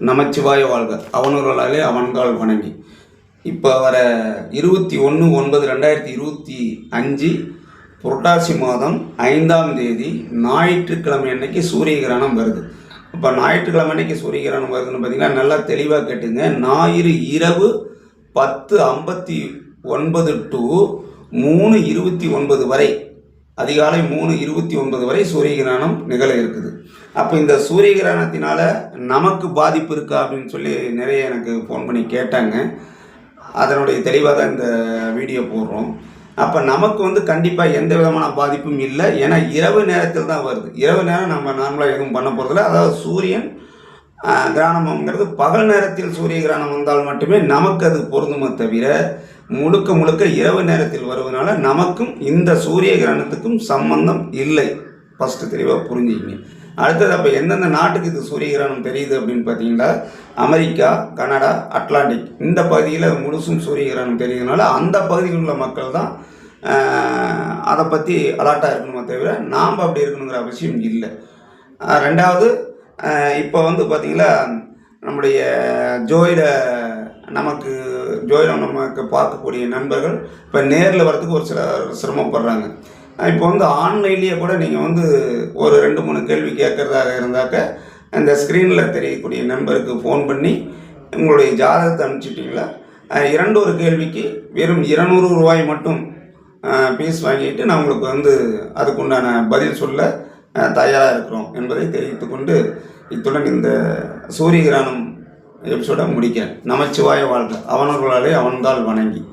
நமச்சிவாய வாழ்க. அவனொருளாலே அவன்கால் வணங்கி. இப்போ வர இருபத்தி ஒன்று ஒன்பது ரெண்டாயிரத்தி இருபத்தி அஞ்சு புரட்டாசி மாதம் ஐந்தாம் தேதி ஞாயிற்றுக்கிழமை அன்னைக்கு சூரிய கிரகணம் வருது. இப்போ ஞாயிற்றுக்கிழமை அன்னைக்கு சூரிய கிரகணம் வருதுன்னு பார்த்தீங்கன்னா நல்லா தெளிவாக கேட்டுங்க. ஞாயிறு இரவு பத்து ஐம்பத்தி ஒன்பது டு மூணு இருபத்தி ஒன்பது வரை அதிகாலை மூணு இருபத்தி ஒன்பது வரை சூரிய கிரகணம் நிகழ இருக்குது. அப்போ இந்த சூரிய கிரகணத்தினால நமக்கு பாதிப்பு இருக்கா அப்படின்னு சொல்லி நிறைய எனக்கு ஃபோன் பண்ணி கேட்டாங்க. அதனுடைய தெளிவாக தான் இந்த வீடியோ போடுறோம். அப்போ நமக்கு வந்து கண்டிப்பாக எந்த விதமான பாதிப்பும் இல்லை. ஏன்னா இரவு நேரத்தில் தான் வருது. இரவு நேரம் நம்ம நார்மலாக எதுவும் பண்ண போகிறதில்ல அதாவது சூரியன் கிரகணம்ங்கிறது பகல் நேரத்தில் சூரிய கிரகணம் வந்தால் மட்டுமே நமக்கு அது பொருந்துமே தவிர முழுக்க முழுக்க இரவு நேரத்தில் வருவதனால நமக்கும் இந்த சூரிய கிரகணத்துக்கும் சம்பந்தம் இல்லை. ஃபஸ்ட்டு தெளிவாக புரிஞ்சுக்கிங்க. அடுத்தது அப்போ எந்தெந்த நாட்டுக்கு இது சூரிய கிரகணம் தெரியுது அப்படின்னு பார்த்தீங்கன்னா அமெரிக்கா கனடா அட்லாண்டிக். இந்த பகுதியில் முழுசும் சூரிய கிரகணம் தெரியுதுனால அந்த பகுதியில் உள்ள மக்கள் தான் அதை பற்றி அலர்ட்டாக இருக்கணுமே தவிர நாம் அப்படி இருக்கணுங்கிற அவசியம் இல்லை. ரெண்டாவது இப்போ வந்து பார்த்திங்கன்னா நம்முடைய ஜோயிட நமக்கு ஜோதிடம் நமக்கு பார்க்கக்கூடிய நண்பர்கள் இப்போ நேரில் வரத்துக்கு ஒரு சில சிரமப்படுறாங்க. இப்போ வந்து ஆன்லைன்லேயே கூட நீங்கள் வந்து ஒரு ரெண்டு மூணு கேள்வி கேட்குறதாக இருந்தாக்க அந்த ஸ்க்ரீனில் தெரியக்கூடிய நண்பருக்கு ஃபோன் பண்ணி உங்களுடைய ஜாதகத்தை அனுப்பிச்சிட்டிங்களா? இரண்டு ஒரு கேள்விக்கு வெறும் இருநூறு ரூபாய் மட்டும் ஃபீஸ் வாங்கிட்டு நான் உங்களுக்கு வந்து அதுக்குண்டான பதில் சொல்ல தயாராக இருக்கிறோம் என்பதை தெரிவித்துக்கொண்டு இத்துடன் இந்த சூரிய கிரகணம் எபிசோட முடிக்கிறேன். நமச்சிவாய வாழ்க. அவனர்களாலே அவன்தால் வணங்கி.